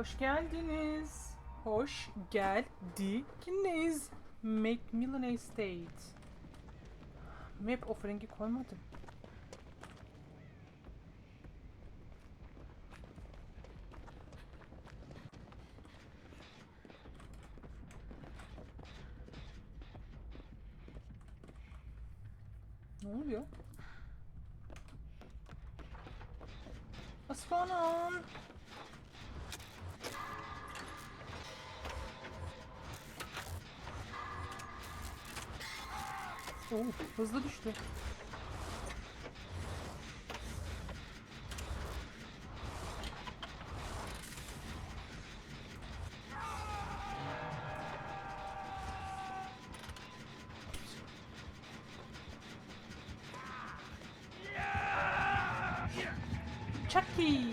Hoş geldiniz. Hoş geldiniz. Macmillan Estate. Map offering'i koymadım. Ne oluyor? What's? Oo, hızlı düştü. Chucky!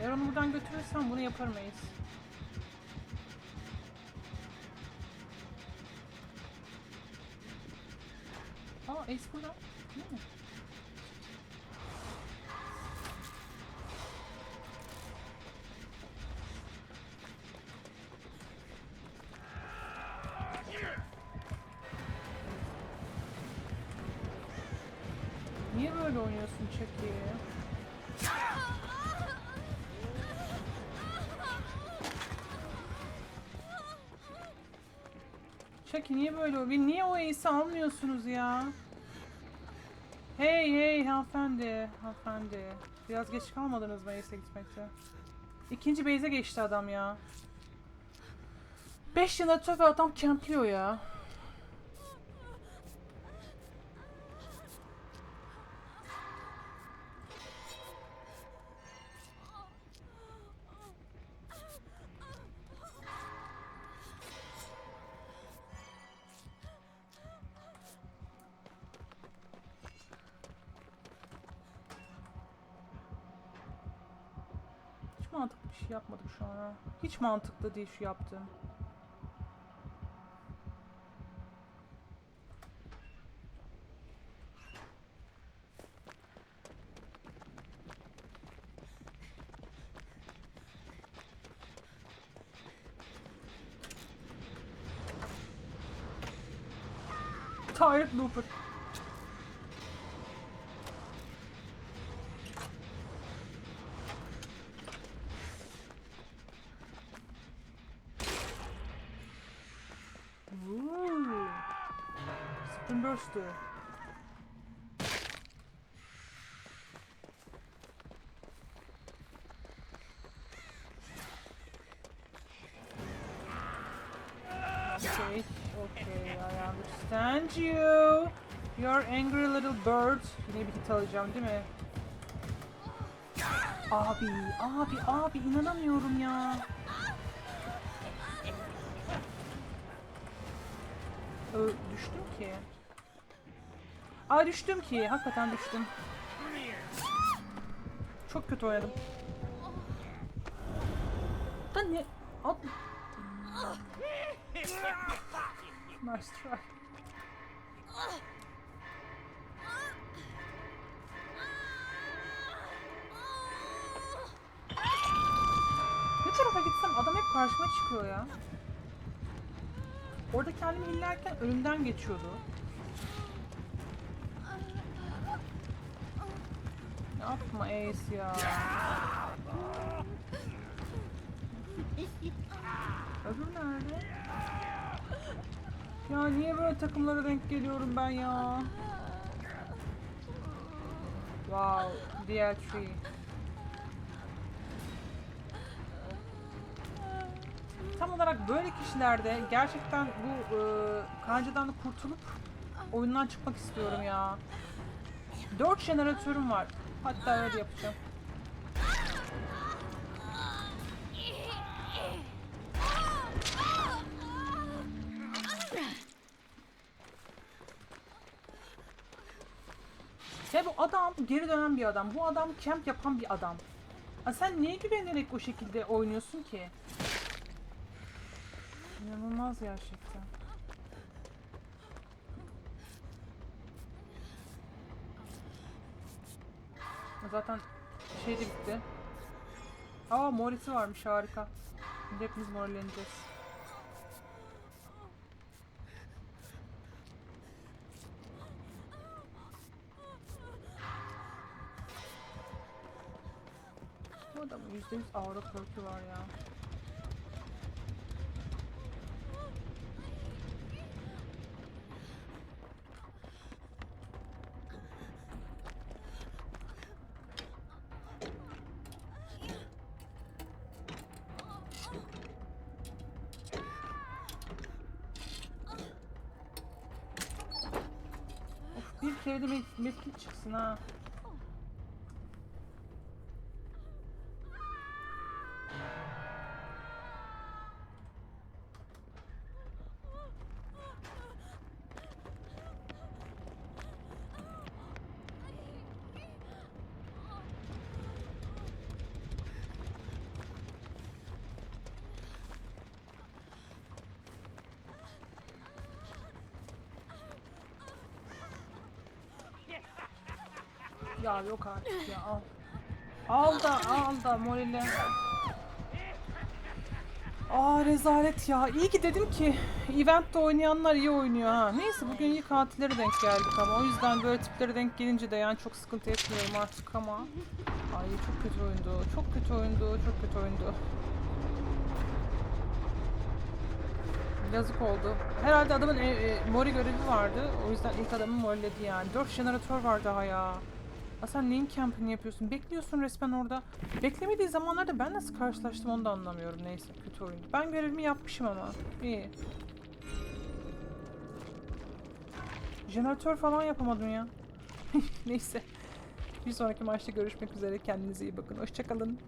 Eğer onu buradan götürürsem bunu yapamayız. Aa Ace burada. Değil mi? Niye böyle oynuyorsun Chucky? Chucky niye böyle oluyor? Niye o Ace'i almıyorsunuz ya? Hey hey hanımefendi, hanımefendi. Biraz geç kalmadınız mı Ace'e gitmekte? İkinci base'e geçti adam ya. 5 jeneratör ve adam campliyor ya. Mantıklı bir şey yapmadık şu an. Hiç mantıklı değil şu yaptığım. Tired Looper. Spin burst'ü. Okay, okay, I understand you. You're angry little bird. Yine bir hit alacağım değil mi? Abi, abi, abi inanamıyorum ya. Ö, düştüm ki. Aa düştüm ki. Hakikaten düştüm. Çok kötü oynadım. Da ne? At... Nice try. Ne tarafa gitsem adam hep karşıma çıkıyor ya. Orada kendimi hillerken önümden geçiyordu. Yapma Ace ya. Öbür nerede? Ya niye böyle takımlara denk geliyorum ben ya? Wow, DL3. Tam olarak böyle kişilerde gerçekten bu e, kancadan kurtulup oyundan çıkmak istiyorum ya. 4 jeneratörüm var. Hatta öyle yapacağım. Ya bu adam geri dönen bir adam. Bu adam camp yapan bir adam. Ha sen niye güvenerek o şekilde oynuyorsun ki? İnanılmaz gerçekten. Zaten şey de bitti. Aa morisi varmış harika. Şimdi hepimiz morleneceğiz. Bu adamın %100 aura korku var ya. De med- medkit çıksın ha. Ya yok artık ya al. Al da al da morali. Aa rezalet ya. İyi ki dedim ki eventte oynayanlar iyi oynuyor ha. Neyse bugün iyi katillere denk geldik ama o yüzden böyle tiplere denk gelince de yani çok sıkıntı etmiyorum artık ama. Ay çok kötü oyundu. Çok kötü oyundu. Çok kötü oyundu. Yazık oldu. Herhalde adamın e, e, mori görevi vardı. O yüzden ilk adamı moriledi yani. 4 jeneratör var daha ya. Ya sen neyin campini yapıyorsun? Bekliyorsun resmen orada. Beklemediği zamanlarda ben nasıl karşılaştım onu da anlamıyorum. Neyse kötü oyun. Ben görevimi yapmışım ama. İyi. Jeneratör falan yapamadım ya. Neyse. Bir sonraki maçta görüşmek üzere. Kendinize iyi bakın. Hoşçakalın.